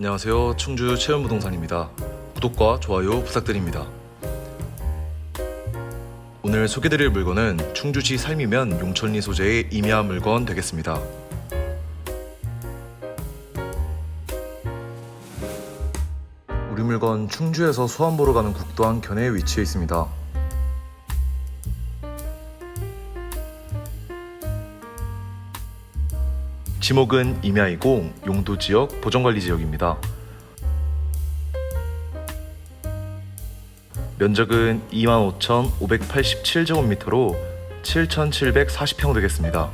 안녕하세요. 충주 체험부동산입니다. 구독과 좋아요 부탁드립니다. 오늘 소개드릴 물건은 충주시 살미면 용천리 소재의 임야 물건 되겠습니다. 우리 물건 충주에서 수안보로 가는 국도 한 켠에 위치해 있습니다. 지목은 임야이고 용도 지역 보전관리 지역입니다. 면적은 25,587제곱미터로 7,740평 되겠습니다.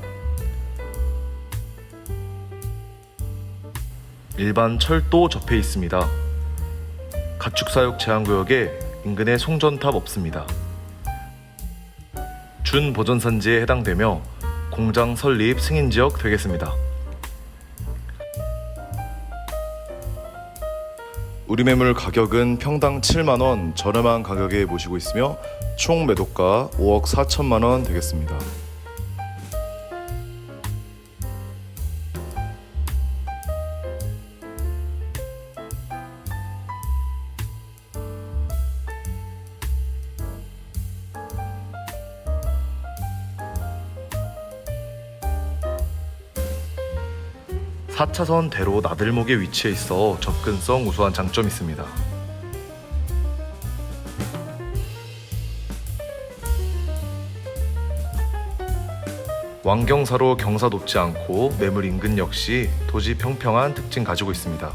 일반 철도 접해 있습니다. 가축사육 제한구역에 인근에 송전탑 없습니다. 준보전산지에 해당되며 공장 설립 승인 지역 되겠습니다. 우리 매물 가격은 평당 7만 원 저렴한 가격에 모시고 있으며 총 매도가 5억 4천만 원 되겠습니다. 사차선 대로 나들목에 위치해 있어 접근성 우수한 장점이 있습니다. 왕경사로 경사 높지 않고 매물 인근 역시 도시 평평한 특징 가지고 있습니다.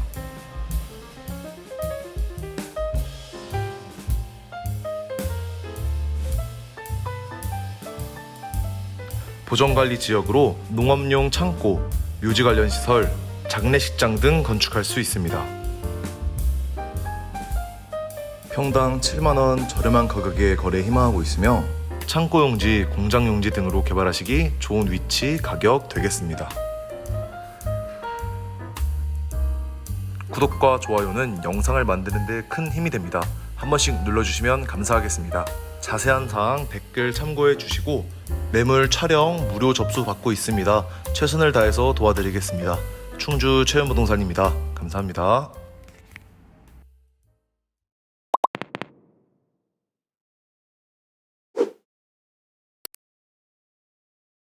보전관리 지역으로 농업용 창고, 묘지 관련 시설, 장례식장 등 건축할 수 있습니다. 평당 7만 원 저렴한 가격에 거래 희망하고 있으며 창고 용지, 공장 용지 등으로 개발하시기 좋은 위치, 가격 되겠습니다. 구독과 좋아요는 영상을 만드는 데 큰 힘이 됩니다. 한 번씩 눌러주시면 감사하겠습니다. 자세한 사항 댓글 참고해 주시고 매물 촬영 무료 접수 받고 있습니다. 최선을 다해서 도와드리겠습니다. 충주 체험부동산입니다. 감사합니다.